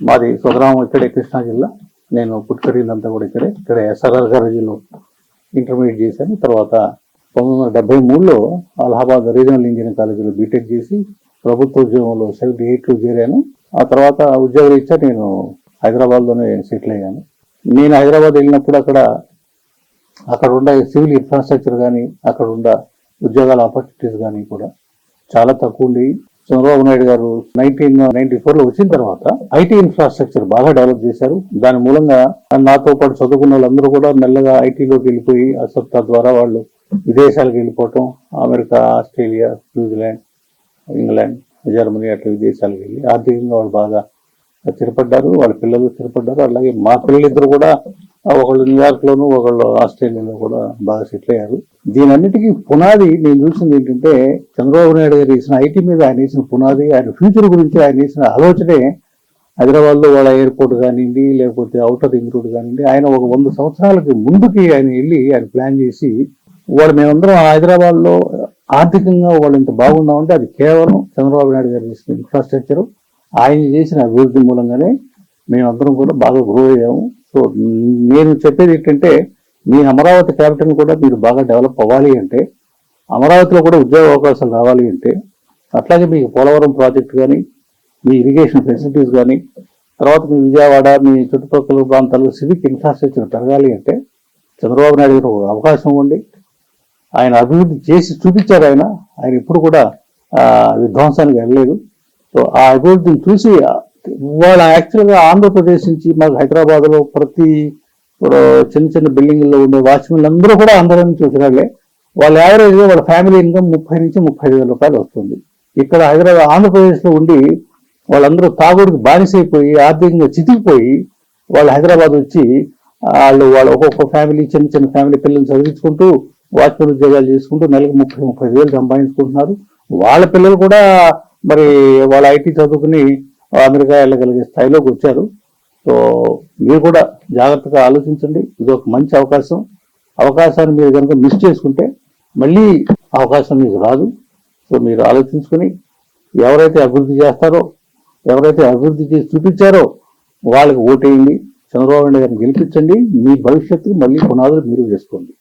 మాది స్వగ్రామం ఇక్కడే కృష్ణా జిల్లా. నేను పుట్టుకరిగినంతా కూడా ఇక్కడే. ఇక్కడ ఎస్ఆర్ఆర్ కాలేజీలో ఇంటర్మీడియట్ చేశాను. తర్వాత పంతొమ్మిది వందల డెబ్బై మూడులో అలహాబాద్ రీజనల్ ఇంజనీరింగ్ కాలేజీలో బీటెక్ చేసి ప్రభుత్వ ఉద్యోగంలో సెవెంటీ ఎయిట్లో చేరాను. ఆ తర్వాత ఉద్యోగరీత్యా నేను హైదరాబాద్లోనే సెటిల్ అయ్యాను. నేను హైదరాబాద్ వెళ్ళినప్పుడు అక్కడ అక్కడ ఉండే సివిల్ ఇన్ఫ్రాస్ట్రక్చర్ కానీ అక్కడ ఉండే ఉద్యోగాల ఆపర్చునిటీస్ కానీ కూడా చాలా తక్కువ ఉండేవి చంద్రబాబు నాయుడు గారు నైన్టీన్ నైన్టీ లో వచ్చిన తర్వాత ఐటీ ఇన్ఫ్రాస్ట్రక్చర్ బాగా డెవలప్ చేశారు. దాని మూలంగా నాతో పాటు చదువుకున్న వాళ్ళందరూ కూడా మెల్లగా ఐటీలోకి వెళ్ళిపోయి అసలు ద్వారా వాళ్ళు విదేశాలకు వెళ్ళిపోవటం America Australia New Zealand England Germany అట్లా విదేశాలకు వెళ్ళి ఆర్థికంగా వాళ్ళు బాగా స్థిరపడ్డారు. వాళ్ళ పిల్లలు స్థిరపడ్డారు. అలాగే మా పిల్లలిద్దరు కూడా ఒకళ్ళు న్యూయార్క్ లోను ఒకళ్ళు ఆస్ట్రేలియాలో కూడా బాగా సెటిల్ అయ్యారు. దీనన్నిటికీ పునాది నేను చూసింది ఏంటంటే చంద్రబాబు నాయుడు గారు వేసిన ఐటీ మీద ఆయన వేసిన పునాది ఆయన ఫ్యూచర్ గురించి ఆయన వేసిన ఆలోచనే హైదరాబాద్లో వాళ్ళ ఎయిర్పోర్ట్ కానివ్వండి లేకపోతే అవుటర్ రింగ్ రోడ్ కానివ్వండి ఆయన ఒక వంద సంవత్సరాలకి ముందుకి ఆయన వెళ్ళి ఆయన ప్లాన్ చేసి వాళ్ళు మేమందరం హైదరాబాద్లో ఆర్థికంగా వాళ్ళు ఇంత బాగున్నామంటే అది కేవలం చంద్రబాబు నాయుడు గారు చేసిన ఇన్ఫ్రాస్ట్రక్చర్ ఆయన చేసిన అభివృద్ధి మూలంగానే మేమందరం కూడా బాగా గ్రో అయ్యాము. సో నేను చెప్పేది ఏంటంటే మీ అమరావతి క్యాపిటల్ కూడా మీరు బాగా డెవలప్ అవ్వాలి అంటే అమరావతిలో కూడా ఉద్యోగ అవకాశాలు రావాలి అంటే అట్లాగే మీకు పోలవరం ప్రాజెక్ట్ కానీ మీ ఇరిగేషన్ ఫెసిలిటీస్ కానీ తర్వాత మీ విజయవాడ మీ చుట్టుపక్కల ప్రాంతాల్లో సివిక్ ఇన్ఫ్రాస్ట్రక్చర్ పెరగాలి అంటే చంద్రబాబు నాయుడు గారు అవకాశం ఉండి ఆయన అభివృద్ధి చేసి చూపించారు ఆయన. ఆయన ఇప్పుడు కూడా విధ్వంసానికి వెళ్ళలేదు. సో ఆ అభివృద్ధిని చూసి వాళ్ళ యాక్చువల్గా ఆంధ్రప్రదేశ్ నుంచి మాకు హైదరాబాద్లో ప్రతి చిన్న చిన్న బిల్డింగ్లో ఉండే వాచ్మెన్లు అందరూ కూడా ఆంధ్ర నుంచి వచ్చినాళ్ళే వాళ్ళ యావరేజ్ వాళ్ళ ఫ్యామిలీ ఇన్కమ్ ముప్పై నుంచి ముప్పై ఐదు వేల రూపాయలు వస్తుంది. ఇక్కడ హైదరాబాద్ ఆంధ్రప్రదేశ్లో ఉండి వాళ్ళందరూ తాగుడికి బానిసైపోయి ఆర్థికంగా చితికిపోయి వాళ్ళు హైదరాబాద్ వచ్చి వాళ్ళు వాళ్ళ ఒక్కొక్క ఫ్యామిలీ చిన్న చిన్న ఫ్యామిలీ పిల్లల్ని చదివించుకుంటూ వాచ్మెన్ ఉద్యోగాలు చేసుకుంటూ నెలకు ముప్పై ముప్పై వేలు సంపాదించుకుంటున్నారు. వాళ్ళ పిల్లలు కూడా మరి వాళ్ళ ఐటీ చదువుకుని అమెరికా వెళ్ళగలిగే స్థాయిలోకి వచ్చారు. సో మీరు కూడా జాగ్రత్తగా ఆలోచించండి. ఇది ఒక మంచి అవకాశం. అవకాశాన్ని మీరు కనుక మిస్ చేసుకుంటే మళ్ళీ అవకాశం మీకు రాదు. సో మీరు ఆలోచించుకొని ఎవరైతే అభివృద్ధి చేస్తారో ఎవరైతే అభివృద్ధి చేసి చూపించారో వాళ్ళకి ఓటేయండి. చంద్రబాబు నాయుడు గారిని గెలిపించండి. మీ భవిష్యత్తు మళ్ళీ పునాదులు మీరు వేసుకోండి.